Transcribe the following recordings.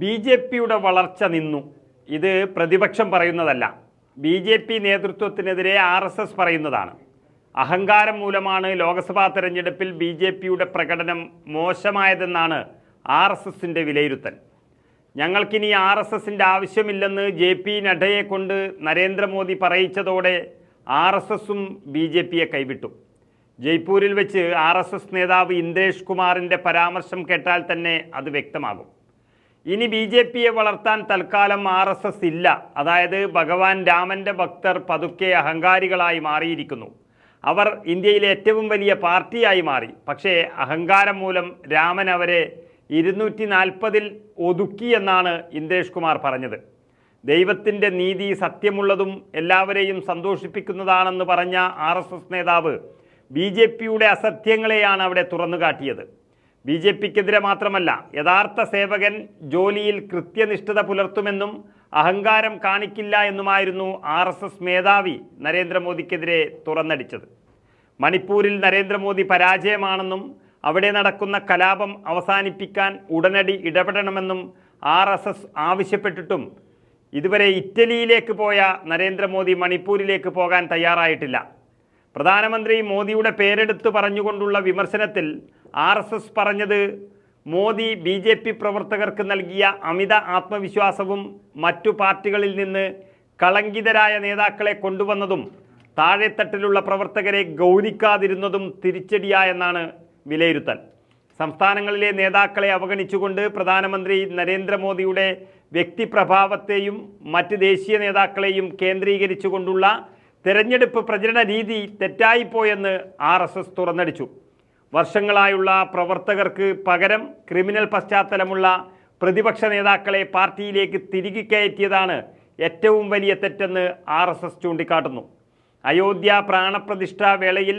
B J പിയുടെ വളർച്ച നിന്നു. ഇത് പ്രതിപക്ഷം പറയുന്നതല്ല. ബി ജെ പി നേതൃത്വത്തിനെതിരെ ആർ എസ് എസ് പറയുന്നതാണ്. അഹങ്കാരം മൂലമാണ് ലോക്സഭാ തെരഞ്ഞെടുപ്പിൽ ബി ജെ പിയുടെ പ്രകടനം മോശമായതെന്നാണ് ആർ എസ് എസിന്റെ വിലയിരുത്തൽ. ഞങ്ങൾക്കിനി ആർ എസ് എസിന്റെ ആവശ്യമില്ലെന്ന് ജെ പി നഡ്ഡയെ കൊണ്ട് നരേന്ദ്രമോദി പറയിച്ചതോടെ ആർ എസ് എസും ബി ജെ പിയെ കൈവിട്ടു. ജയ്പൂരിൽ വെച്ച് ആർ എസ് എസ് നേതാവ് ഇന്ദ്രേഷ് കുമാറിന്റെ പരാമർശം കേട്ടാൽ തന്നെ അത് വ്യക്തമാകും. ഇനി ബി ജെ പിയെ വളർത്താൻ തൽക്കാലം ആർ എസ് എസ് ഇല്ല. അതായത് ഭഗവാൻ രാമന്റെ ഭക്തർ പതുക്കെ അഹങ്കാരികളായി മാറിയിരിക്കുന്നു. അവർ ഇന്ത്യയിലെ ഏറ്റവും വലിയ പാർട്ടിയായി മാറി. പക്ഷേ അഹങ്കാരം മൂലം രാമൻ അവരെ ഇരുന്നൂറ്റി നാൽപ്പതിൽ ഒതുക്കിയെന്നാണ് ഇന്ദ്രേഷ് കുമാർ പറഞ്ഞത്. ദൈവത്തിന്റെ നീതി സത്യമുള്ളതും എല്ലാവരെയും സന്തോഷിപ്പിക്കുന്നതാണെന്ന് പറഞ്ഞ ആർ നേതാവ് ബി ജെ പിയുടെ അസത്യങ്ങളെയാണ് അവിടെ തുറന്നു കാട്ടിയത് ബി ജെ പിക്കെതിരെ മാത്രമല്ല യഥാർത്ഥ സേവകൻ ജോലിയിൽ കൃത്യനിഷ്ഠത പുലർത്തുമെന്നും അഹങ്കാരം കാണിക്കില്ല എന്നുമായിരുന്നു ആർ എസ് എസ് മേധാവി നരേന്ദ്രമോദിക്കെതിരെ തുറന്നടിച്ചത്. മണിപ്പൂരിൽ നരേന്ദ്രമോദി പരാജയമാണെന്നും അവിടെ നടക്കുന്ന കലാപം അവസാനിപ്പിക്കാൻ ഉടനടി ഇടപെടണമെന്നും ആർ എസ് എസ് ആവശ്യപ്പെട്ടിട്ടും ഇതുവരെ ഇറ്റലിയിലേക്ക് പോയ നരേന്ദ്രമോദി മണിപ്പൂരിലേക്ക് പോകാൻ തയ്യാറായിട്ടില്ല. പ്രധാനമന്ത്രി മോദിയുടെ പേരെടുത്ത് പറഞ്ഞുകൊണ്ടുള്ള വിമർശനത്തിൽ ആർ എസ് എസ് പറഞ്ഞത് മോദി ബി ജെ പി പ്രവർത്തകർക്ക് നൽകിയ അമിത ആത്മവിശ്വാസവും മറ്റു പാർട്ടികളിൽ നിന്ന് കളങ്കിതരായ നേതാക്കളെ കൊണ്ടുവന്നതും താഴെത്തട്ടിലുള്ള പ്രവർത്തകരെ ഗൗനിക്കാതിരുന്നതും തിരിച്ചടിയായെന്നാണ് വിലയിരുത്തൽ. സംസ്ഥാനങ്ങളിലെ നേതാക്കളെ അവഗണിച്ചുകൊണ്ട് പ്രധാനമന്ത്രി നരേന്ദ്രമോദിയുടെ വ്യക്തിപ്രഭാവത്തെയും മറ്റ് ദേശീയ നേതാക്കളെയും കേന്ദ്രീകരിച്ചുകൊണ്ടുള്ള തെരഞ്ഞെടുപ്പ് പ്രചരണ രീതി തെറ്റായിപ്പോയെന്ന് ആർ എസ് എസ് തുറന്നടിച്ചു. വർഷങ്ങളായുള്ള പ്രവർത്തകർക്ക് പകരം ക്രിമിനൽ പശ്ചാത്തലമുള്ള പ്രതിപക്ഷ നേതാക്കളെ പാർട്ടിയിലേക്ക് തിരികെ കയറ്റിയതാണ് ഏറ്റവും വലിയ തെറ്റെന്ന് ആർ എസ് എസ് ചൂണ്ടിക്കാട്ടുന്നു. അയോധ്യ പ്രാണപ്രതിഷ്ഠാ വേളയിൽ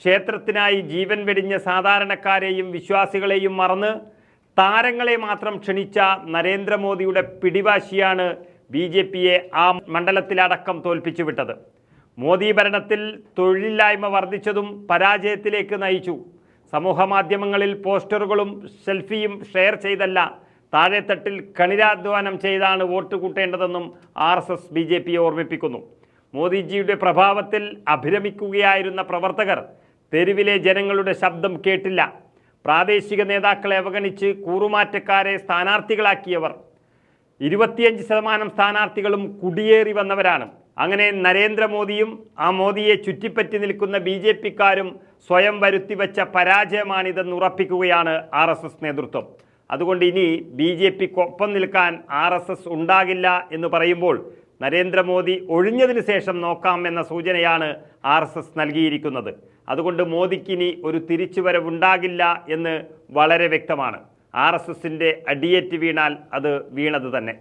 ക്ഷേത്രത്തിനായി ജീവൻ വെടിഞ്ഞ സാധാരണക്കാരെയും വിശ്വാസികളെയും മറന്ന് താരങ്ങളെ മാത്രം ക്ഷണിച്ച നരേന്ദ്രമോദിയുടെ പിടിവാശിയാണ് ബി ജെ പിയെ ആ മണ്ഡലത്തിലടക്കം തോൽപ്പിച്ചു വിട്ടത് മോദി ഭരണത്തിൽ തൊഴിലില്ലായ്മ വർദ്ധിച്ചതും പരാജയത്തിലേക്ക് നയിച്ചു. സമൂഹ മാധ്യമങ്ങളിൽ പോസ്റ്ററുകളും സെൽഫിയും ഷെയർ ചെയ്തല്ല താഴെത്തട്ടിൽ കണിരാധ്വാനം ചെയ്താണ് vote കൂട്ടേണ്ടതെന്നും R S S B J പിയെ ഓർമ്മിപ്പിക്കുന്നു. മോദിജിയുടെ പ്രഭാവത്തിൽ അഭിരമിക്കുകയായിരുന്ന പ്രവർത്തകർ തെരുവിലെ ജനങ്ങളുടെ ശബ്ദം കേട്ടില്ല. പ്രാദേശിക നേതാക്കളെ അവഗണിച്ച് കൂറുമാറ്റക്കാരെ സ്ഥാനാർത്ഥികളാക്കിയവർ. ഇരുപത്തിയഞ്ച് ശതമാനം സ്ഥാനാർത്ഥികളും കുടിയേറി വന്നവരാണ്. അങ്ങനെ നരേന്ദ്രമോദിയും ആ മോദിയെ ചുറ്റിപ്പറ്റി നിൽക്കുന്ന ബി ജെ പിക്കാരും സ്വയം വരുത്തിവെച്ച പരാജയമാണിതെന്ന് ഉറപ്പിക്കുകയാണ് ആർ എസ് എസ് നേതൃത്വം. അതുകൊണ്ട് ഇനി ബി ജെ പിക്കൊപ്പം നിൽക്കാൻ ആർ എസ് എസ് ഉണ്ടാകില്ല എന്ന് പറയുമ്പോൾ നരേന്ദ്രമോദി ഒഴിഞ്ഞതിന് ശേഷം നോക്കാം എന്ന സൂചനയാണ് ആർ എസ് എസ് നൽകിയിരിക്കുന്നത്. അതുകൊണ്ട് മോദിക്കിനി ഒരു തിരിച്ചുവരവുണ്ടാകില്ല എന്ന് വളരെ വ്യക്തമാണ്. ആർ എസ് എസിന്റെ അടിയേറ്റ് വീണാൽ അത് വീണത് തന്നെ.